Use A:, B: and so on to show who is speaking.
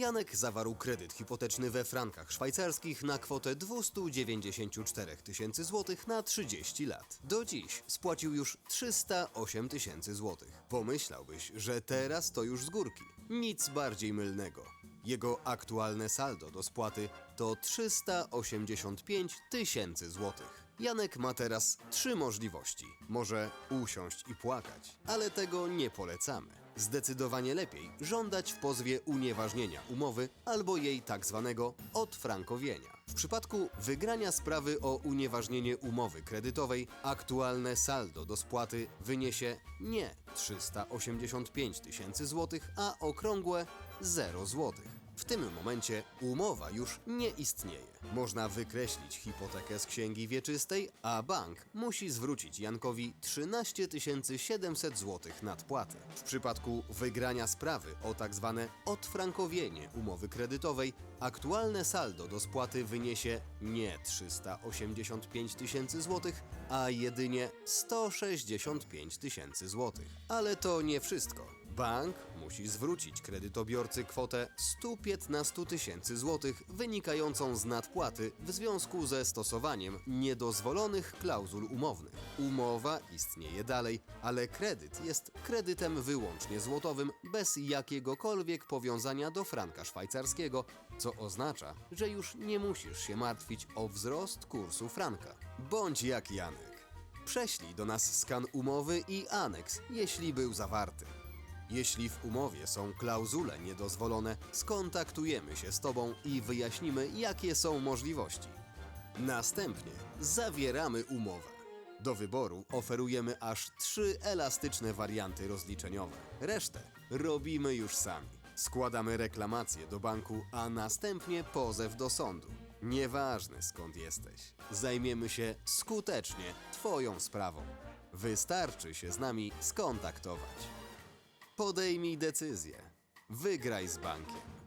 A: Janek zawarł kredyt hipoteczny we frankach szwajcarskich na kwotę 294 tysięcy złotych na 30 lat. Do dziś spłacił już 308 tysięcy złotych. Pomyślałbyś, że teraz to już z górki. Nic bardziej mylnego. Jego aktualne saldo do spłaty to 385 tysięcy złotych. Janek ma teraz trzy możliwości. Może usiąść i płakać, ale tego nie polecamy. Zdecydowanie lepiej żądać w pozwie unieważnienia umowy albo jej tak zwanego odfrankowienia. W przypadku wygrania sprawy o unieważnienie umowy kredytowej aktualne saldo do spłaty wyniesie nie 385 tysięcy złotych, a okrągłe 0 złotych. W tym momencie umowa już nie istnieje. Można wykreślić hipotekę z księgi wieczystej, a bank musi zwrócić Jankowi 13 700 zł nadpłaty. W przypadku wygrania sprawy o tak zwane odfrankowienie umowy kredytowej, aktualne saldo do spłaty wyniesie nie 385 tysięcy złotych, a jedynie 165 tysięcy złotych. Ale to nie wszystko. Bank musi zwrócić kredytobiorcy kwotę 115 tysięcy złotych wynikającą z nadpłaty w związku ze stosowaniem niedozwolonych klauzul umownych. Umowa istnieje dalej, ale kredyt jest kredytem wyłącznie złotowym bez jakiegokolwiek powiązania do franka szwajcarskiego, co oznacza, że już nie musisz się martwić o wzrost kursu franka. Bądź jak Janek. Prześlij do nas skan umowy i aneks, jeśli był zawarty. Jeśli w umowie są klauzule niedozwolone, skontaktujemy się z Tobą i wyjaśnimy, jakie są możliwości. Następnie zawieramy umowę. Do wyboru oferujemy aż trzy elastyczne warianty rozliczeniowe. Resztę robimy już sami. Składamy reklamację do banku, a następnie pozew do sądu. Nieważne skąd jesteś, zajmiemy się skutecznie Twoją sprawą. Wystarczy się z nami skontaktować. Podejmij decyzję. Wygraj z bankiem.